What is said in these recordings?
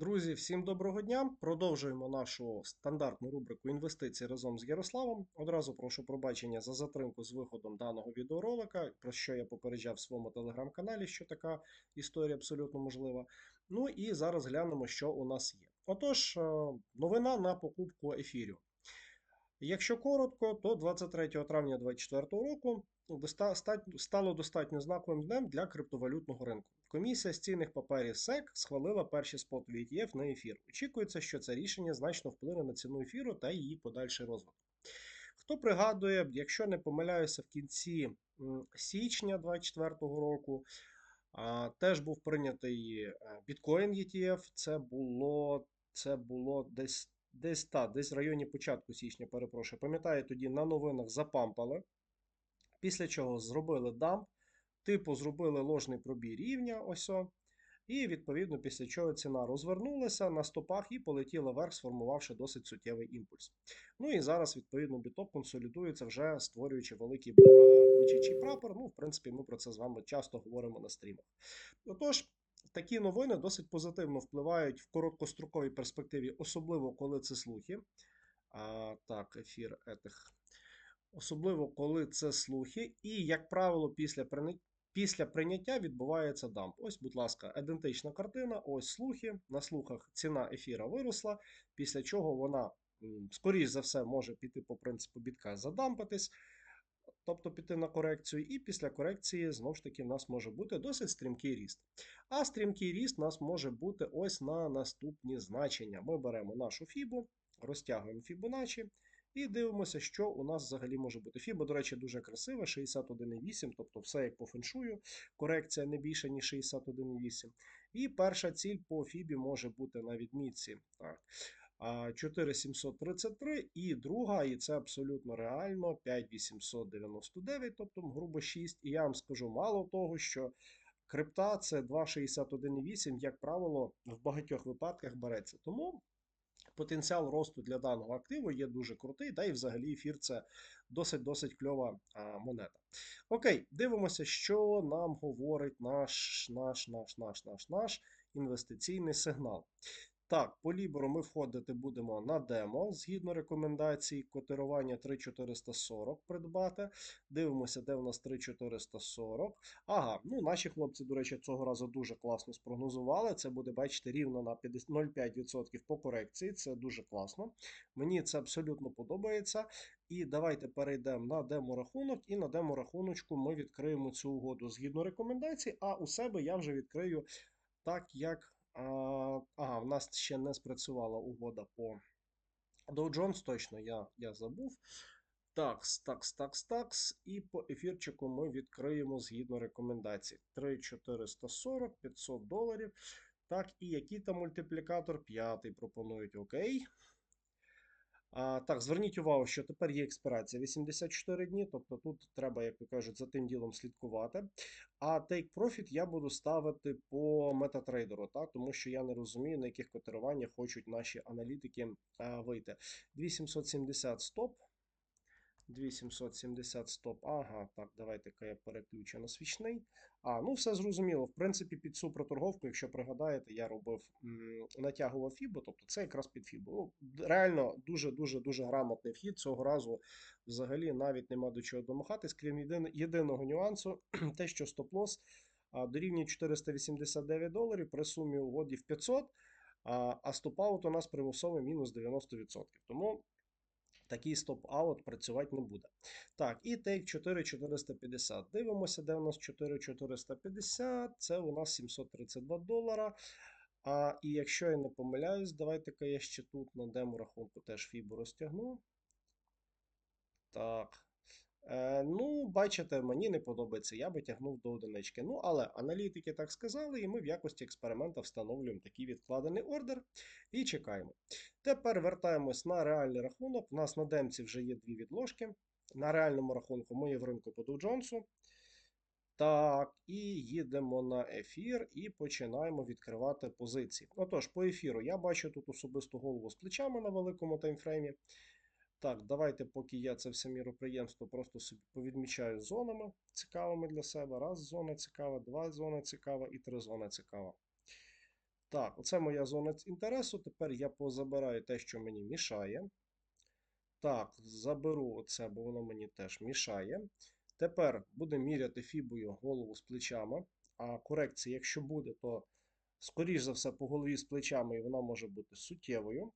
Друзі, всім доброго дня. Продовжуємо нашу стандартну рубрику інвестиції разом з Ярославом. Одразу прошу пробачення за затримку з виходом даного відеоролика, про що я попереджав в своєму телеграм-каналі, що така історія абсолютно можлива. Ну і зараз глянемо, що у нас є. Отож, е, новина на покупку ефірів. Якщо коротко, то 23 травня 2024 року стало достатньо знаковим днем для криптовалютного ринку. Комісія з цінних паперів SEC схвалила перші спотові ETF на ефір. Очікується, що це рішення значно вплине на ціну ефіру та її подальший розвиток. Хто пригадує, якщо не помиляюся, в кінці січня 2024 року теж був прийнятий е, біткоін ETF. Це було, це було десь, десь, та, десь в районі початку січня, перепрошую. Пам'ятаю, тоді на новинах запампали. Після чого зробили дамп, типу зробили ложний пробій рівня, ось о, і відповідно після чого ціна розвернулася на стопах і полетіла вверх, сформувавши досить суттєвий імпульс. Ну і зараз, відповідно, біток консолідується, вже створюючи великий е, бичачий прапор. Ну, в принципі, ми про це з вами часто говоримо на стрімах. Отож, такі новини досить позитивно впливають в короткостроковій перспективі, особливо коли це слухи. А, так, ефір етих. Особливо коли це слухи, і, як правило, після. Після прийняття відбувається дамп. Ось, будь ласка, ідентична картина. Ось слухи. На слухах ціна ефіра виросла, після чого вона, скоріш за все, може піти по принципу бітка задампитись, тобто піти на корекцію. І після корекції, знову ж таки, в нас може бути досить стрімкий ріст. А стрімкий ріст у нас може бути ось на наступні значення. Ми беремо нашу фібу, розтягуємо Fibonacci. І дивимося, що у нас взагалі може бути. Фіба, до речі, дуже красива, 61,8, тобто все як по феншую. Корекція не більше, ніж 61,8. І перша ціль по Фібі може бути на відмітці. Так. 4733, і друга, і це абсолютно реально, 5899, тобто грубо 6. І я вам скажу мало того, що крипта це 2,61,8, як правило, в багатьох випадках береться. Тому потенціал росту для даного активу є дуже крутий, та і взагалі ефір це досить-досить кльова монета. Окей, дивимося, що нам говорить наш, наш, наш, наш, наш, наш інвестиційний сигнал. Так, по Ліберу ми входити будемо на демо згідно рекомендацій котирування 3440 придбати. Дивимося, де у нас 3440. Ага, ну наші хлопці, до речі, цього разу дуже класно спрогнозували. Це буде, бачите, рівно на 0,5% по корекції. Це дуже класно. Мені це абсолютно подобається. І давайте перейдемо на демо-рахунок, і на демо-рахуночку ми відкриємо цю угоду згідно рекомендацій, а у себе я вже відкрию так, як. Ага, в нас ще не спрацювала угода по Dow Jones, точно я, я забув. Такс, такс, такс, такс. І по ефірчику ми відкриємо згідно рекомендацій. 3440, 500 доларів. Так, і який там мультиплікатор? П'ятий пропонують. Окей. А, так, зверніть увагу, що тепер є експірація 84 дні, тобто тут треба, як ви кажуть, за тим ділом слідкувати. А Take Profit я буду ставити по метатрейдеру, так, тому що я не розумію, на яких котируваннях хочуть наші аналітики а, вийти. 2770 стоп. 2770 стоп. Ага, так, давайте-ка я переключу на свічний. А, ну все зрозуміло. В принципі, під цю проторговку, якщо пригадаєте, я робив натягував фібу, тобто це якраз під фібу. Ну, реально дуже-дуже дуже грамотний вхід. Цього разу взагалі навіть нема до чого домахатись, крім єдин, єдиного нюансу, те, що стоп-лос дорівнює 489 доларів при сумі угоді в 500, а, а стоп-аут у нас примусовий мінус 90%. Тому такий стоп-аут працювати не буде. Так, і тейк 4450. Дивимося, де у нас 4450. Це у нас 732 долара. А, і якщо я не помиляюсь, давайте-ка я ще тут на демо-рахунку теж фібу розтягну. Так. Е, ну, бачите, мені не подобається. Я би тягнув до одинички. Ну, але аналітики так сказали, і ми в якості експеримента встановлюємо такий відкладений ордер і чекаємо. Тепер вертаємось на реальний рахунок. У нас на демці вже є дві відложки. На реальному рахунку ми є в ринку по Dow Jones. Так, і їдемо на ефір і починаємо відкривати позиції. Отож, по ефіру я бачу тут особисту голову з плечами на великому таймфреймі. Так, давайте, поки я це все міроприємство просто собі повідмічаю зонами цікавими для себе. Раз зона цікава, два зона цікава і три зона цікава. Так, оце моя зона інтересу. Тепер я позабираю те, що мені мішає. Так, заберу оце, бо воно мені теж мішає. Тепер будемо міряти фібою голову з плечами. А корекція, якщо буде, то скоріш за все по голові з плечами і вона може бути суттєвою.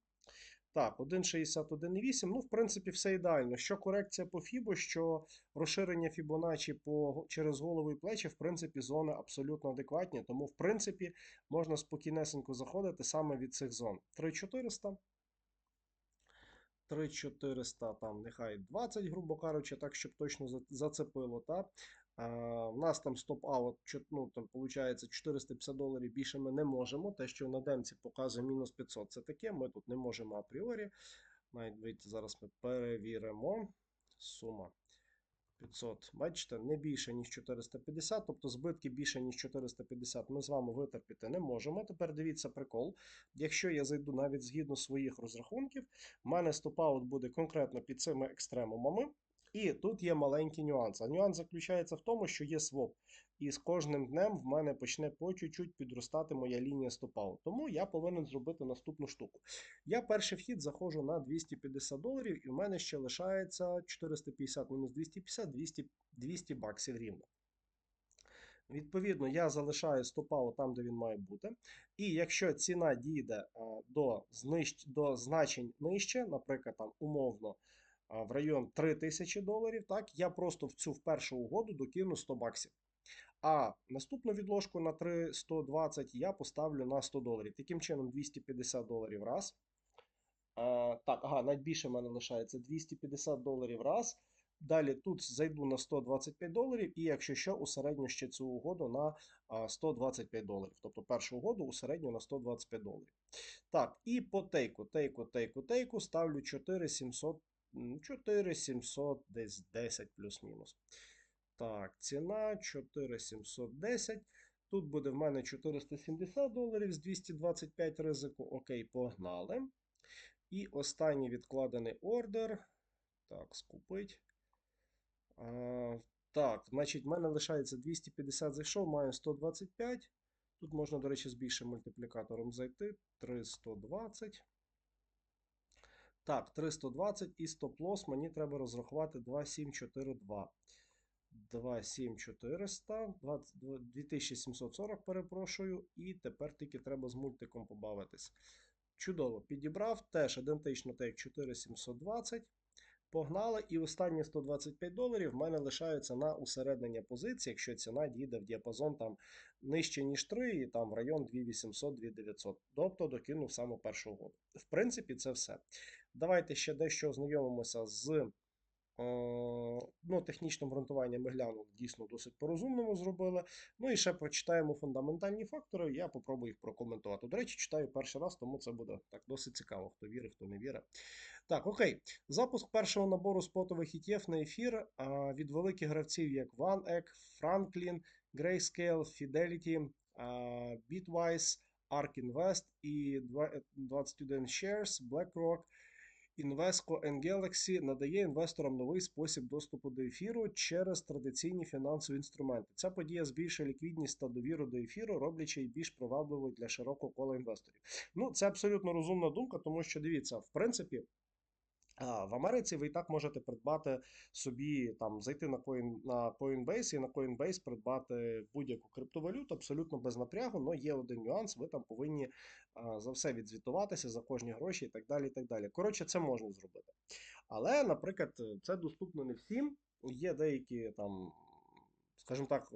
Так, 1,61,8. Ну, в принципі, все ідеально. Що корекція по фібо, що розширення Фібоначі по, через голову і плечі, в принципі, зони абсолютно адекватні. Тому, в принципі, можна спокійнесенько заходити саме від цих зон. 3,400. 3400, там нехай 20, грубо кажучи, так, щоб точно зацепило. Та? А, у нас там стоп-аут, ну, там, виходить, 450 доларів більше ми не можемо. Те, що на демці показує мінус 500, це таке, ми тут не можемо апріорі. Навіть зараз ми перевіримо. Сума 500. Бачите, не більше, ніж 450, тобто збитки більше, ніж 450 ми з вами витерпіти не можемо. Тепер дивіться прикол. Якщо я зайду навіть згідно своїх розрахунків, в мене стоп-аут буде конкретно під цими екстремумами. І тут є маленький нюанс. А нюанс заключається в тому, що є своп. І з кожним днем в мене почне по чуть-чуть підростати моя лінія стоп-аут. Тому я повинен зробити наступну штуку. Я перший вхід заходжу на 250 доларів, і в мене ще лишається 450 мінус 250, 200, 200 баксів рівно. Відповідно, я залишаю стопау там, де він має бути. І якщо ціна дійде до, знищ... до значень нижче, наприклад, там умовно в район 3000 доларів, так, я просто в цю першу угоду докину 100 баксів. А наступну відложку на 320 я поставлю на 100 доларів. Таким чином, 250 доларів раз. Е, так, ага, навіть більше в мене лишається 250 доларів раз. Далі тут зайду на 125 доларів, і якщо що, усередньо ще цю угоду на 125 доларів. Тобто першу угоду усередньо на 125 доларів. Так, і по тейку, тейку, тейку, тейку ставлю 4700, м, 4700 десь 10 плюс-мінус. Так, ціна 4710. Тут буде в мене 470 доларів з 225 ризику. Окей, погнали. І останній відкладений ордер. Так, скупить. А, так, значить, в мене лишається 250 зайшов, маю 125. Тут можна, до речі, з більшим мультиплікатором зайти. 320. Так, 320 і стоп-лосс мені треба розрахувати 2742. 27400, 2740, перепрошую, і тепер тільки треба з мультиком побавитись. Чудово, підібрав теж ідентично так як 4720. Погнали, і останні 125 доларів в мене лишаються на усереднення позиції, якщо ціна дійде в діапазон там нижче, ніж 3, і там в район 2800-2900. Тобто докинув саме першу угоду. В принципі, це все. Давайте ще дещо ознайомимося з Е, Ну, технічне обґрунтування ми глянули, дійсно досить по-розумному зробили. Ну і ще прочитаємо фундаментальні фактори, я попробую їх прокоментувати. До речі, читаю перший раз, тому це буде так досить цікаво, хто вірить, хто не вірить. Так, окей. Запуск першого набору спотових ETF на ефір від великих гравців, як OneEck, Franklin, Grayscale, Fidelity, Bitwise, ARK Invest і 21 Shares, BlackRock. And Galaxy надає інвесторам новий спосіб доступу до ефіру через традиційні фінансові інструменти. Ця подія збільшує ліквідність та довіру до ефіру, роблячи її більш привабливою для широкого кола інвесторів. Ну, це абсолютно розумна думка, тому що дивіться, в принципі. В Америці ви і так можете придбати собі там зайти на Coin, на Coinbase і на Coinbase придбати будь-яку криптовалюту абсолютно без напрягу. але є один нюанс, ви там повинні за все відзвітуватися за кожні гроші і так далі. і так далі. Коротше, це можна зробити. Але, наприклад, це доступно не всім. Є деякі там, скажімо так,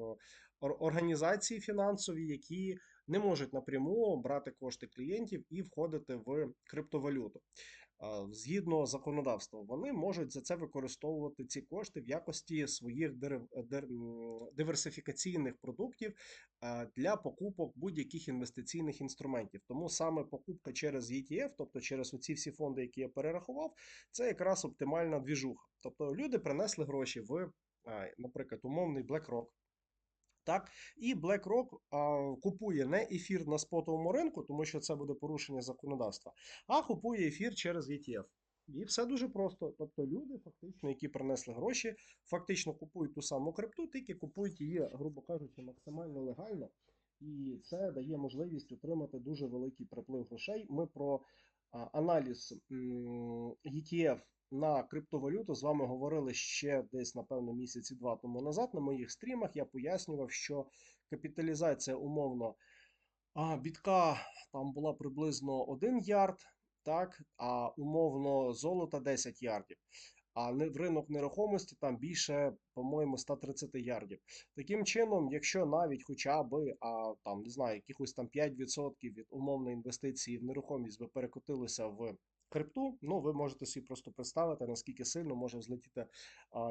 організації фінансові, які не можуть напряму брати кошти клієнтів і входити в криптовалюту. Згідно законодавства, вони можуть за це використовувати ці кошти в якості своїх дерев- диверсифікаційних продуктів для покупок будь-яких інвестиційних інструментів. Тому саме покупка через ETF, тобто через оці всі фонди, які я перерахував, це якраз оптимальна двіжуха. Тобто люди принесли гроші в, наприклад, умовний BlackRock. Так, і BlackRock а, купує не ефір на спотовому ринку, тому що це буде порушення законодавства, а купує ефір через ETF. І все дуже просто. Тобто люди, фактично, які принесли гроші, фактично купують ту саму крипту, тільки купують її, грубо кажучи, максимально легально і це дає можливість отримати дуже великий приплив грошей. Ми про аналіз ETF на криптовалюту з вами говорили ще десь, напевно, місяці два тому назад. На моїх стрімах я пояснював, що капіталізація умовно бітка там була приблизно 1 ярд, так, а умовно золота 10 ярдів. А в ринок нерухомості там більше, по-моєму, 130 ярдів. Таким чином, якщо навіть хоча би а, там, не знаю, якихось там 5% від умовної інвестиції в нерухомість би перекотилися в крипту, ну ви можете собі просто представити, наскільки сильно може злетіти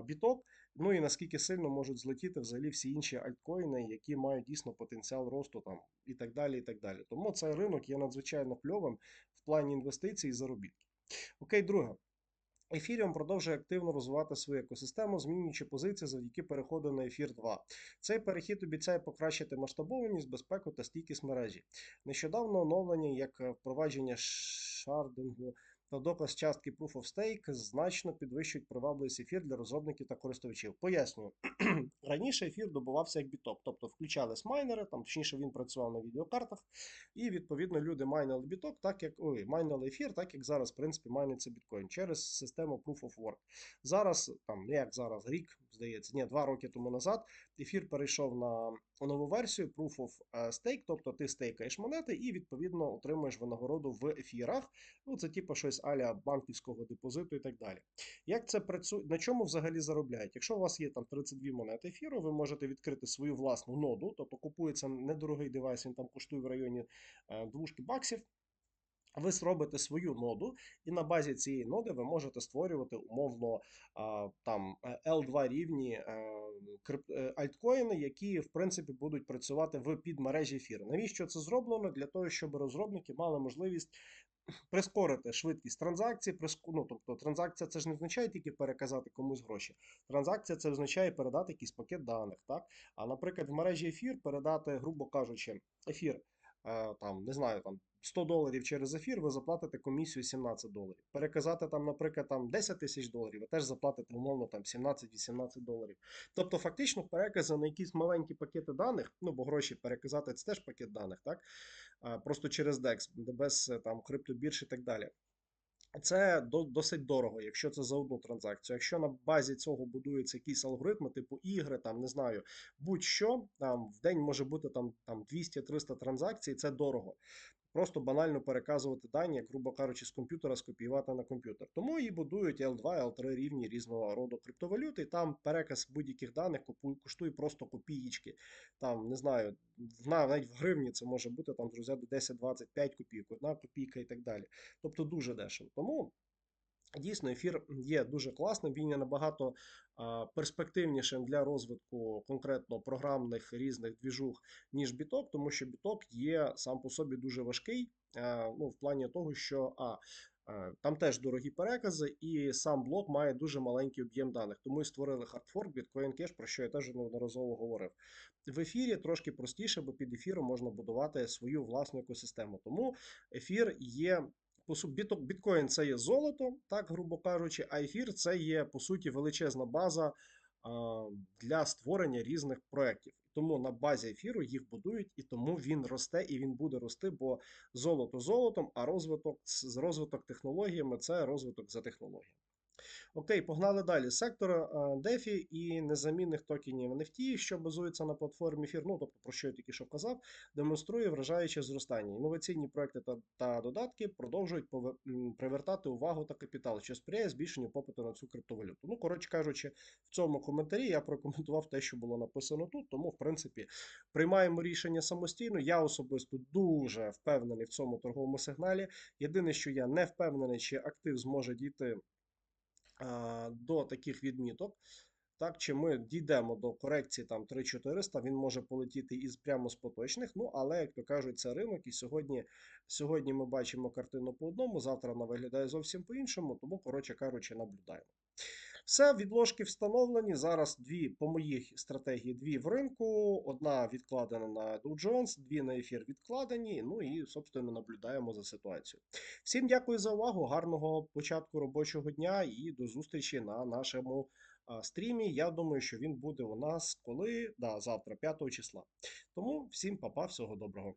біток, ну і наскільки сильно можуть злетіти взагалі всі інші альткоїни, які мають дійсно потенціал росту там і так далі. і так далі. Тому цей ринок є надзвичайно кльовим в плані інвестицій і заробітків. Окей, друге. Ethereum продовжує активно розвивати свою екосистему, змінюючи позиції завдяки переходу на Ефір 2. Цей перехід обіцяє покращити масштабованість, безпеку та стійкість мережі. Нещодавно оновлення, як е, впровадження шардингу та доказ частки Proof of Stake значно підвищують привабливість ефір для розробників та користувачів. Пояснюю, раніше ефір добувався як біток, тобто включались майнери, там точніше він працював на відеокартах, і відповідно люди майнили біток, так як ой, майнили ефір, так як зараз, в принципі, майниться біткоін через систему Proof of Work. Зараз, там, як зараз, рік, здається, ні, два роки тому назад, ефір перейшов на нову версію Proof of е, Stake, тобто ти стейкаєш монети і відповідно отримуєш винагороду в ефірах. Ну, це типу щось аля банківського депозиту і так далі. Як це працює? На чому взагалі заробляють? Якщо у вас є там 32 монети ефіру, ви можете відкрити свою власну ноду, тобто купується недорогий девайс, він там коштує в районі е, двушки баксів. Ви зробите свою ноду, і на базі цієї ноди ви можете створювати умовно там L2 рівні е, е, альткоїни, які в принципі будуть працювати в підмережі ефіру. Навіщо це зроблено? Для того, щоб розробники мали можливість прискорити швидкість транзакцій. приск- Ну, тобто транзакція це ж не означає тільки переказати комусь гроші. Транзакція це означає передати якийсь пакет даних. Так? А наприклад, в мережі ефір передати, грубо кажучи, ефір. Там не знаю, там 100 доларів через ефір, ви заплатите комісію 17 доларів. Переказати там, наприклад, там 10 тисяч доларів, ви теж заплатите умовно там 17-18 доларів. Тобто, фактично, перекази на якісь маленькі пакети даних, ну бо гроші переказати це теж пакет даних, так? Просто через DEX, без там криптобірж і так далі. Це до- досить дорого, якщо це за одну транзакцію. Якщо на базі цього будуються якісь алгоритми, типу ігри, там не знаю, будь-що там в день може бути там, там 200-300 транзакцій, це дорого. Просто банально переказувати дані, як, грубо кажучи, з комп'ютера скопіювати на комп'ютер. Тому і будують L2, L3 рівні різного роду криптовалюти. І там переказ будь-яких даних коштує просто копієчки. Там не знаю, навіть в гривні це може бути там, друзі, до 10-25 копійок, одна копійка і так далі. Тобто дуже дешево. Тому дійсно ефір є дуже класним. Він є набагато перспективнішим для розвитку конкретно програмних різних двіжух, ніж біток, тому що біток є сам по собі дуже важкий. а, Ну, в плані того, що а. е, Там теж дорогі перекази, і сам блок має дуже маленький об'єм даних. Тому і створили хардфорк Bitcoin Cash, про що я теж неодноразово говорив. В ефірі трошки простіше, бо під ефіром можна будувати свою власну екосистему. Тому ефір є. По біткоін це є золото, так грубо кажучи, а ефір це є по суті величезна база для створення різних проєктів. Тому на базі ефіру їх будують, і тому він росте і він буде рости, бо золото золотом, а розвиток з розвиток технологіями це розвиток за технологіями. Окей, погнали далі. Сектор е, DeFi і незамінних токенів NFT, що базується на платформі Ефір, ну тобто про що я тільки що казав, демонструє вражаюче зростання. Інноваційні проекти та, та додатки продовжують пове- привертати увагу та капітал, що сприяє збільшенню попиту на цю криптовалюту. Ну, коротше кажучи, в цьому коментарі я прокоментував те, що було написано тут. Тому, в принципі, приймаємо рішення самостійно. Я особисто дуже впевнений в цьому торговому сигналі. Єдине, що я не впевнений, чи актив зможе дійти до таких відміток. Так, чи ми дійдемо до корекції там 3400, він може полетіти із прямо з поточних. Ну, але, як то кажуть, це ринок. І сьогодні, сьогодні ми бачимо картину по одному, завтра вона виглядає зовсім по-іншому, тому, коротше кажучи, наблюдаємо. Все, відложки встановлені. Зараз дві, по моїх стратегії, дві в ринку. Одна відкладена на Dow Jones, дві на ефір відкладені. Ну і, собственно, наблюдаємо за ситуацією. Всім дякую за увагу. Гарного початку робочого дня і до зустрічі на нашому стрімі. Я думаю, що він буде у нас коли? Да, завтра, 5 числа. Тому всім папа, всього доброго.